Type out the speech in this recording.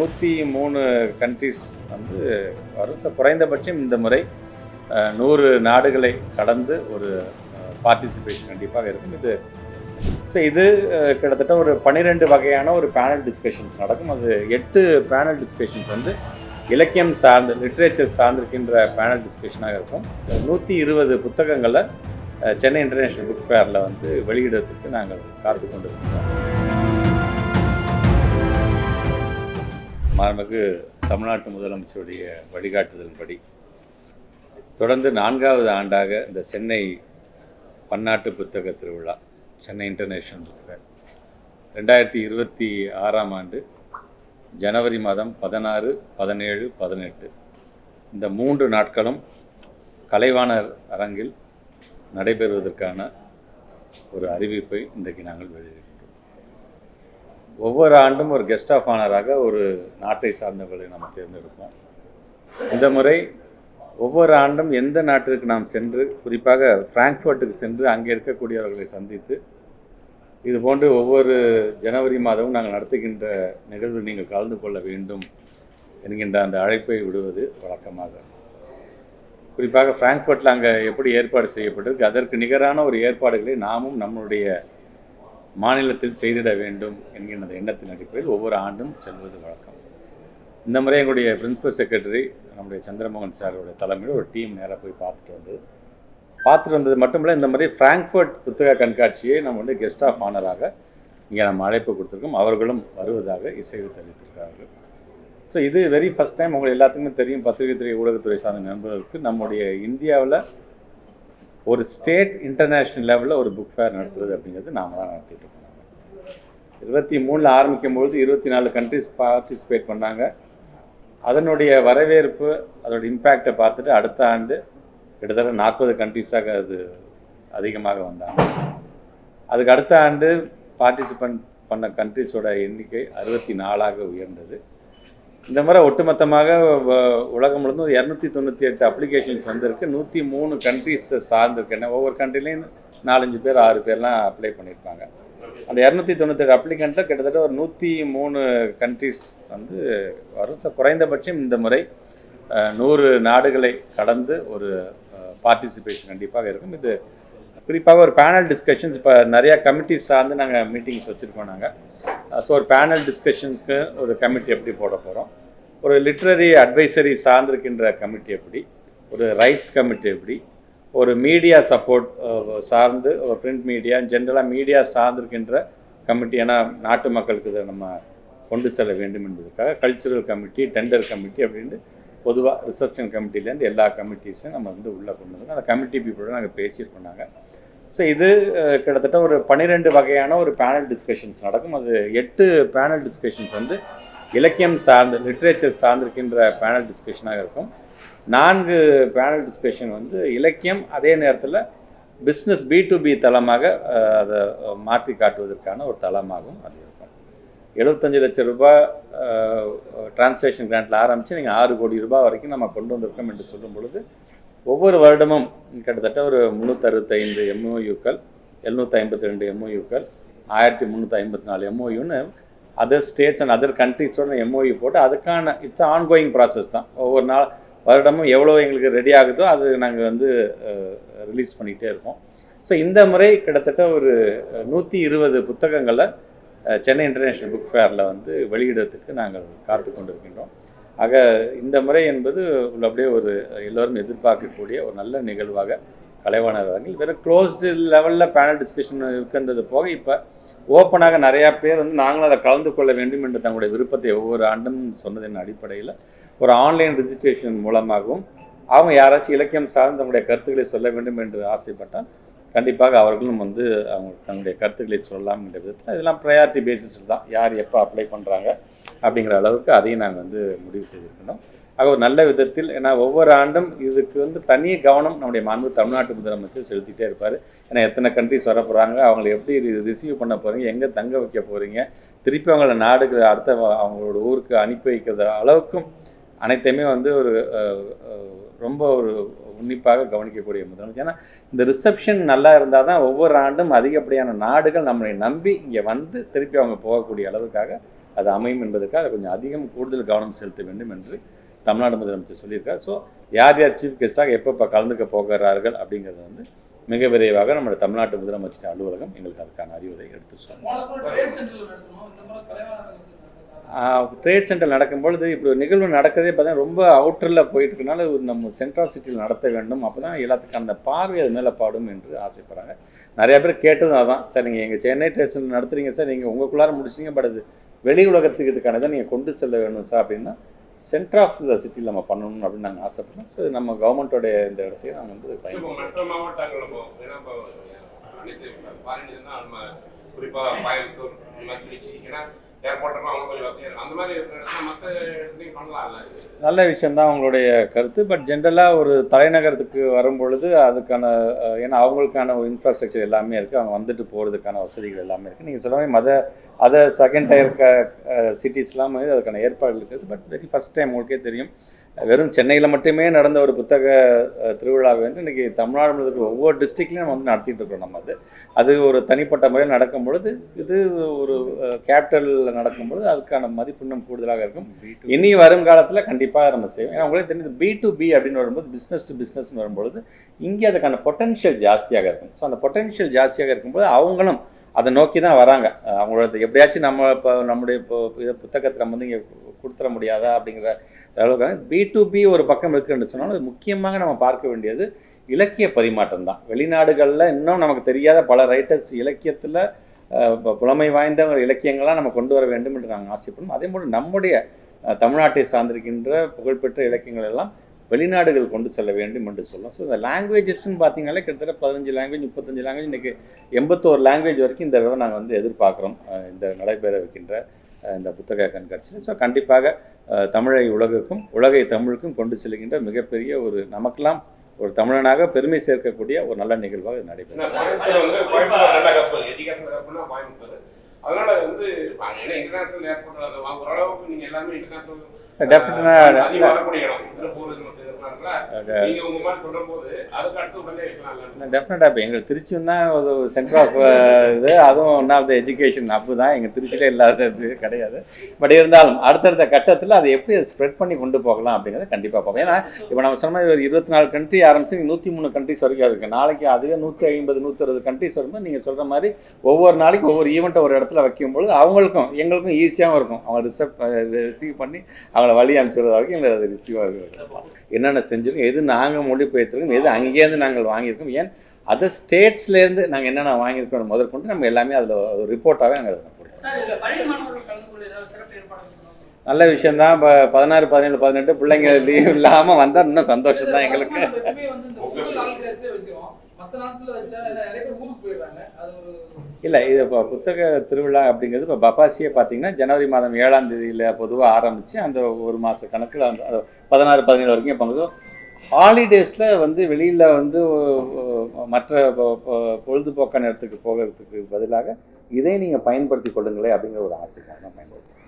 நூற்றி மூணு கண்ட்ரிஸ் வந்து வருத்த குறைந்தபட்சம் இந்த முறை நூறு நாடுகளை கடந்து ஒரு பார்ட்டிசிபேஷன் கண்டிப்பாக இருக்கும். இது ஸோ இது கிட்டத்தட்ட ஒரு பன்னிரெண்டு வகையான ஒரு பேனல் டிஸ்கஷன்ஸ் நடக்கும். அது எட்டு பேனல் டிஸ்கஷன்ஸ் வந்து இலக்கியம் சார்ந்து லிட்ரேச்சர் சார்ந்திருக்கின்ற பேனல் டிஸ்கஷனாக இருக்கும். நூற்றி இருபது புத்தகங்களை சென்னை இன்டர்நேஷ்னல் புக் ஃபேரில் வந்து வெளியிடறதுக்கு நாங்கள் காத்து கொண்டிருக்கிறோம் மாண்புமிகு தமிழ்நாட்டு முதலமைச்சருடைய வழிகாட்டுதலின்படி தொடர்ந்து நான்காவது ஆண்டாக இந்த சென்னை பன்னாட்டு புத்தக திருவிழா சென்னை இன்டர்நேஷ்னல் புக் ரெண்டாயிரத்தி இருபத்தி ஆறாம் ஆண்டு ஜனவரி மாதம் பதினாறு பதினேழு பதினெட்டு. இந்த மூன்று நாட்களும் கலைவாணர் அரங்கில் நடைபெறுவதற்கான ஒரு அறிவிப்பை இன்றைக்கு நாங்கள் வெளியிடுகின்றோம் ஒவ்வொரு ஆண்டும் ஒரு கெஸ்ட் ஆஃப் ஆனராக ஒரு நாட்டை சார்ந்தவர்களை நாம் தேர்ந்தெடுப்போம். இந்த முறை ஒவ்வொரு ஆண்டும் எந்த நாட்டிற்கு நாம் சென்று குறிப்பாக பிராங்க்ஃபர்ட்டுக்கு சென்று அங்கே இருக்கக்கூடியவர்களை சந்தித்து இது போன்று ஒவ்வொரு ஜனவரி மாதமும் நாங்கள் நடத்துகின்ற நிகழ்வில் நீங்கள் கலந்து கொள்ள வேண்டும் என்கின்ற அந்த அழைப்பை விடுவது வழக்கமாக. குறிப்பாக ஃப்ராங்க்ஃபர்ட்டில் அங்கே எப்படி ஏற்பாடு செய்யப்பட்டிருக்கு அதற்கு நிகரான ஒரு ஏற்பாடுகளை நாமும் நம்மளுடைய மாநிலத்தில் செய்திட வேண்டும் என்கின்ற எண்ணத்தின் அடிப்படையில் ஒவ்வொரு ஆண்டும் செல்வது வழக்கம். இந்த முறை எங்களுடைய பிரின்சிபல் செக்ரட்டரி நம்முடைய சந்திரமோகன் சாரோட தலைமையில் ஒரு டீம் நேராக போய் பார்த்துட்டு வந்தது பார்த்துட்டு வந்தது மட்டுமில்லை இந்த மாதிரி ஃப்ராங்க்ஃபர்ட் புத்தக கண்காட்சியை நம்ம வந்து கெஸ்ட் ஆஃப் ஆனராக இங்கே நம்ம அழைப்பு கொடுத்துருக்கோம். அவர்களும் வருவதாக இசைவு தெரிவித்திருக்கிறார்கள். ஸோ இது வெரி ஃபஸ்ட் டைம் உங்களுக்கு எல்லாத்துக்குமே தெரியும் பத்திரிகை துறை ஊடகத்துறை சார்ந்த நண்பர்களுக்கு நம்முடைய இந்தியாவில் ஒரு ஸ்டேட் இன்டர்நேஷ்னல் லெவலில் ஒரு புக் ஃபேர் நடத்துறது அப்படிங்கிறது நாம் தான் நடத்திட்டு இருக்கோம். இருபத்தி மூணில் ஆரம்பிக்கும் பொழுது இருபத்தி நாலு கண்ட்ரிஸ் பார்ட்டிசிபேட் பண்ணாங்க. அதனுடைய வரவேற்பு அதோட இம்பேக்டை பார்த்துட்டு அடுத்த ஆண்டு கிட்டத்தட்ட நாற்பது கண்ட்ரிஸாக அது அதிகமாக வந்தாங்க. அதுக்கு அடுத்த ஆண்டு பார்ட்டிசிபெண்ட் பண்ண கண்ட்ரிஸோட எண்ணிக்கை அறுபத்தி நாலாக உயர்ந்தது. இந்த முறை ஒட்டுமொத்தமாக வ- உலகம் முழுவதும் ஒரு இரநூத்தி தொண்ணூற்றி எட்டு அப்ளிகேஷன்ஸ் வந்திருக்கு. நூற்றி மூணு கண்ட்ரிஸ் சார்ந்திருக்கு. என்ன ஒவ்வொரு கண்ட்ரிலையும் நாலஞ்சு பேர் ஆறு பேர்லாம் அப்ளை பண்ணியிருப்பாங்க. அந்த இரநூத்தி தொண்ணூத்தெட்டு அப்ளிகண்ட்டில் கிட்டத்தட்ட ஒரு நூற்றி மூணு கண்ட்ரிஸ் வந்து வரும் குறைந்தபட்சம் இந்த முறை நூறு நாடுகளை கடந்து ஒரு பார்ட்டிசிபேஷன் கண்டிப்பாக இருக்கும். இது குறிப்பாக ஒரு பேனல் டிஸ்கஷன்ஸ் இப்போ நிறையா கமிட்டிஸ் சார்ந்து நாங்கள் மீட்டிங்ஸ் வச்சுருக்கோம் நாங்கள் ஸோ ஒரு பேனல் டிஸ்கஷன்ஸ்க்கு ஒரு கமிட்டி எப்படி போட போகிறோம் ஒரு லிட்ரரி அட்வைசரி சார்ந்திருக்கின்ற கமிட்டி எப்படி? ஒரு ரைட்ஸ் கமிட்டி எப்படி? ஒரு மீடியா சப்போர்ட் சார்ந்து ஒரு பிரிண்ட் மீடியா ஜென்ரலாக மீடியா சார்ந்திருக்கின்ற கமிட்டி ஏன்னா நாட்டு மக்களுக்கு இதை நம்ம கொண்டு செல்ல வேண்டும் என்பதற்காக கல்ச்சுரல் கமிட்டி டெண்டர் கமிட்டி அப்படின்ட்டு பொதுவாக ரிசப்ஷன் கமிட்டிலேருந்து எல்லா கமிட்டிஸையும் நம்ம வந்து உள்ளே கொண்டு வந்தோம் அந்த கமிட்டி பீப்புளோட நாங்கள் பேசியிருக்கோம் நாங்கள் ஸோ இது கிட்டத்தட்ட ஒரு பன்னிரெண்டு வகையான ஒரு பேனல் டிஸ்கஷன்ஸ் நடக்கும். அது எட்டு பேனல் டிஸ்கஷன்ஸ் வந்து இலக்கியம் சார்ந்து லிட்ரேச்சர் சார்ந்திருக்கின்ற பேனல் டிஸ்கஷனாக இருக்கும். நான்கு பேனல் டிஸ்கஷன் வந்து இலக்கியம் அதே நேரத்தில் பிஸ்னஸ் பி டு பி தளமாக அதை மாற்றி காட்டுவதற்கான ஒரு தளமாகவும் அது இருக்கும். எழுபத்தஞ்சு லட்சம் ரூபாய் டிரான்ஸ்லேஷன் கிராண்டில் ஆரம்பித்து நீங்கள் ஆறு கோடி ரூபாய் வரைக்கும் நம்ம கொண்டு வந்திருக்கோம் என்று சொல்லும் பொழுது ஒவ்வொரு வருடமும் கிட்டத்தட்ட ஒரு முந்நூற்றறுபத்தைந்து எம்ஓயூக்கள் எழுநூற்றி ஐம்பத்தி ரெண்டு எம்ஓயூக்கள் ஆயிரத்தி முந்நூற்றி ஐம்பத்தி நாலு எம்ஓயூன்னு அதர் ஸ்டேட்ஸ் அண்ட் அதர் கண்ட்ரிஸோட எம்ஓயு போட்டு அதுக்கான இட்ஸ் ஆன்கோயிங் ப்ராசஸ் தான். ஒவ்வொரு நாள் வருடமும் எவ்வளோ எங்களுக்கு ரெடி ஆகுதோ அது நாங்கள் வந்து ரிலீஸ் பண்ணிகிட்டே இருக்கோம். ஸோ இந்த முறை கிட்டத்தட்ட ஒரு நூற்றி இருபது புத்தகங்களை சென்னை இன்டர்நேஷ்னல் புக் ஃபேரில் வந்து வெளியிடத்துக்கு நாங்கள் காத்து கொண்டிருக்கின்றோம். ஆக இந்த முறை என்பது உள்ள அப்படியே ஒரு எல்லோரும் எதிர்பார்க்கக்கூடிய ஒரு நல்ல நிகழ்வாக கலைவாணர் அரங்கில் வெறும் க்ளோஸ்டு லெவலில் பேனல் டிஸ்கஷன் இருக்கின்றது போக இப்போ ஓப்பனாக நிறையா பேர் வந்து நாங்களும் அதை கலந்து கொள்ள வேண்டும் என்று தங்களுடைய விருப்பத்தை ஒவ்வொரு ஆண்டும் சொன்னதின் அடிப்படையில். ஒரு ஆன்லைன் ரிஜிஸ்ட்ரேஷன் மூலமாகவும் அவங்க யாராச்சும் இலக்கியம் சார்ந்து தங்களுடைய கருத்துக்களை சொல்ல வேண்டும் என்று ஆசைப்பட்டால் கண்டிப்பாக அவர்களும் வந்து அவங்க தங்களுடைய கருத்துக்களை சொல்லலாம் என்ற விதத்தில் இதெல்லாம் ப்ரையாரிட்டி பேசிஸில் தான் யார் எப்போ அப்ளை பண்ணுறாங்க அப்படிங்கிற அளவுக்கு அதையும் நாங்கள் வந்து முடிவு செய்திருக்கணும் ஆக ஒரு நல்ல விதத்தில் ஏன்னா ஒவ்வொரு ஆண்டும் இதுக்கு வந்து தனி கவனம் நம்முடைய மாண்பு தமிழ்நாட்டு முதலமைச்சர் செலுத்திட்டே இருப்பார். ஏன்னா எத்தனை கண்ட்ரிஸ் வர போகிறாங்க அவங்களை எப்படி ரிசீவ் பண்ண போகிறீங்க எங்கே தங்க வைக்க போகிறீங்க திருப்பி அவங்கள நாடுக்கு அடுத்த அவங்களோட ஊருக்கு அனுப்பி வைக்கிற அளவுக்கும் அனைத்தையுமே வந்து ஒரு ரொம்ப ஒரு உன்னிப்பாக கவனிக்கக்கூடிய முதலமைச்சர். ஏன்னா இந்த ரிசப்ஷன் நல்லா இருந்தால் தான் ஒவ்வொரு ஆண்டும் அதிகப்படியான நாடுகள் நம்மளை நம்பி இங்கே வந்து திருப்பி அவங்க போகக்கூடிய அளவுக்காக அது அமையும் என்பதற்காக அதை கொஞ்சம் அதிகம் கூடுதல் கவனம் செலுத்த வேண்டும் என்று தமிழ்நாடு முதலமைச்சர் சொல்லியிருக்கார். ஸோ யார் யார் சீஃப் கெஸ்ட்டாக எப்போ கலந்துக்க போகிறார்கள் அப்படிங்கிறது வந்து மிக விரைவாக நம்முடைய தமிழ்நாட்டு முதலமைச்சர் அலுவலகம் எங்களுக்கு அதுக்கான அறிவுரை எடுத்து சொல்லும். போன ட்ரேட் சென்டர் நடக்கும்பொழுது இப்படி ஒரு நிகழ்வு நடக்கிறதே பார்த்தீங்கன்னா ரொம்ப அவுட்டரில் போயிட்டு இருக்கனால நம்ம சென்ட்ரல் சிட்டியில் நடத்த வேண்டும். அப்போ தான் எல்லாத்துக்கும் அந்த பார்வை அது மேலே பாடும் என்று ஆசைப்படுறாங்க. நிறைய பேர் கேட்டதும் அதான். சார் நீங்கள் எங்கள் சென்னை ட்ரேட் சென்டர் நடத்துறீங்க சார். நீங்கள் உங்களுக்குள்ளார முடிச்சிங்க பட் அது வெளி உலகத்துக்கு இதுக்கானதை நீங்கள் கொண்டு செல்ல வேணும் சார் அப்படின்னா சென்டர் ஆஃப் த சிட்டியில் நம்ம பண்ணணும் அப்படின்னு நாங்கள் ஆசைப்படுறோம். ஸோ நம்ம கவர்மெண்ட்டோடைய இந்த இடத்தையும் நாங்கள் வந்து மற்ற மாவட்டங்கள் குறிப்பாக கோயம்புத்தூர் ஏன்னா நல்ல விஷயம்தான் அவங்களுடைய கருத்து. பட் ஜென்ரலாக ஒரு தலைநகரத்துக்கு வரும்பொழுது அதுக்கான ஏன்னா அவங்களுக்கான ஒரு இன்ஃப்ராஸ்ட்ரக்சர் எல்லாமே இருக்குது அவங்க வந்துட்டு போகிறதுக்கான வசதிகள் எல்லாமே இருக்குது நீங்கள் சொல்ல மத அதை செகண்ட் டயர் க சிட்டிஸ்லாம் அதுக்கான ஏற்பாடுகள் இருக்குது. பட் வெரி ஃபஸ்ட் டைம் உங்களுக்கே தெரியும். வெறும் சென்னையில் மட்டுமே நடந்த ஒரு புத்தக திருவிழாவை வந்து இன்றைக்கி தமிழ்நாடு முழுக்க ஒவ்வொரு டிஸ்ட்ரிக்ட்லையும் நம்ம வந்து நடத்திட்டு இருக்கோம் நம்ம அது அது ஒரு தனிப்பட்ட முறையில் நடக்கும் பொழுது இது ஒரு கேபிட்டலில் நடக்கும் பொழுது அதுக்கான மதிப்பு இன்னும் கூடுதலாக இருக்கும். இனி வருங்காலத்தில் கண்டிப்பாக நம்ம செய்வோம். ஏன்னா உங்களுக்கு தெரியுது பி டு பி அப்படின்னு வரும்போது பிஸ்னஸ் டு பிஸ்னஸ்னு வரும்பொழுது இங்கே அதுக்கான பொட்டன்ஷியல் ஜாஸ்தியாக இருக்கும். ஸோ அந்த பொட்டன்ஷியல் ஜாஸ்தியாக இருக்கும்போது அவங்களும் அதை நோக்கி தான் வராங்க. அவங்களோட எப்படியாச்சும் நம்ம இப்போ நம்முடைய இப்போ இதை புத்தகத்தை நம்ம வந்து இங்கே கொடுத்துட முடியாதா அப்படிங்கிற பி டு பி ஒரு பக்கம் இருக்குன்னு சொன்னாலும் முக்கியமாக நம்ம பார்க்க வேண்டியது இலக்கிய பரிமாற்றம் தான். வெளிநாடுகளில் இன்னும் நமக்கு தெரியாத பல ரைட்டர்ஸ் இலக்கியத்தில் புலமை வாய்ந்த ஒரு இலக்கியங்களாக நம்ம கொண்டு வர வேண்டும் என்று நாங்கள் ஆசைப்படும் அதே போல் நம்முடைய தமிழ்நாட்டை சார்ந்திருக்கின்ற புகழ்பெற்ற இலக்கியங்கள் எல்லாம் வெளிநாடுகள் கொண்டு செல்ல வேண்டும் என்று சொல்லலாம் ஸோ இந்த லாங்குவேஜஸ்ன்னு பார்த்தீங்கன்னாலே கிட்டத்தட்ட பதினஞ்சு லாங்குவேஜ் முப்பத்தஞ்சு லாங்குவேஜ் இன்றைக்கி எண்பத்தோரு லாங்குவேஜ் வரைக்கும் இந்த தடவை நாங்கள் வந்து எதிர்பார்க்குறோம். இந்த நடைபெற இருக்கின்ற இந்த புத்தக கண்காட்சியில் ஸோ கண்டிப்பாக தமிழை உலகுக்கும் உலகை தமிழுக்கும் கொண்டு செல்கின்ற மிகப்பெரிய ஒரு நமக்கெல்லாம் ஒரு தமிழனாக பெருமை சேர்க்கக்கூடிய ஒரு நல்ல நிகழ்வாக இது நடைபெறும். டெஃபினட்டாக டெஃபினட்டாக இப்போ எங்கள் திருச்சியும் தான் ஒரு சென்டர் ஆஃப் இது அதுவும் ஒன் ஆஃப் த எஜுகேஷன் அப்பு தான். எங்கள் திருச்சியில் இல்லாதது கிடையாது. பட் இருந்தாலும் அடுத்தடுத்த கட்டத்தில் அதை எப்படி ஸ்ப்ரெட் பண்ணி கொண்டு போகலாம் அப்படிங்கிறத கண்டிப்பாக பார்ப்போம். ஏன்னா இப்போ நம்ம சொன்ன மாதிரி ஒரு இருபத்தி நாலு கண்ட்ரி ஆரம்பிச்சு நூற்றி மூணு கண்ட்ரிஸ் வரைக்கும் இருக்குது நாளைக்கு அதுவே நூற்றி ஐம்பது நூற்றி அறுபது கண்ட்ரிஸ் வரும்போது நீங்கள் சொல்கிற மாதிரி ஒவ்வொரு நாளைக்கு ஒவ்வொரு ஈவெண்ட்டை ஒரு இடத்துல வைக்கும்பொழுது அவங்களுக்கும் எங்களுக்கும் ஈஸியாகவும் இருக்கும். அவங்க ரிசப் ரிசீவ் பண்ணி அவங்கள வழி அனுப்பிச்சுறது வரைக்கும் எங்களுக்கு அது ரிசீவாக இருக்கும். என்னென்ன செஞ்சுருக்கோம் எது நாங்கள் மொழிபெயர்த்திருக்கோம் எது அங்கேருந்து நாங்கள் வாங்கியிருக்கோம் ஏன் அதர் ஸ்டேட்ஸ்லேருந்து நாங்கள் என்னென்ன வாங்கியிருக்கோம் முதற்கொண்டு நம்ம எல்லாமே அதில் ரிப்போர்ட்டாகவே நாங்கள் நல்ல விஷயம்தான். இப்போ பதினாறு பதினேழு பதினெட்டு பிள்ளைங்க லீவ் இல்லாமல் வந்தால் இன்னும் சந்தோஷம் தான் எங்களுக்கு இல்லை இது இப்போ புத்தக திருவிழா அப்படிங்கிறது இப்போ பப்பாசியே பார்த்தீங்கன்னா ஜனவரி மாதம் ஏழாம் தேதியில் பொதுவாக ஆரம்பித்து அந்த ஒரு மாத கணக்கில் அந்த பதினாறு பதினேழு வரைக்கும் பங்குது ஹாலிடேஸில் வந்து வெளியில் வந்து மற்ற பொழுதுபோக்கான இடத்துக்கு போகிறதுக்கு பதிலாக இதை நீங்கள் பயன்படுத்தி கொள்ளுங்களேன் அப்படிங்கிற ஒரு ஆசைக்காக நான் பயன்படுத்துகிறேன்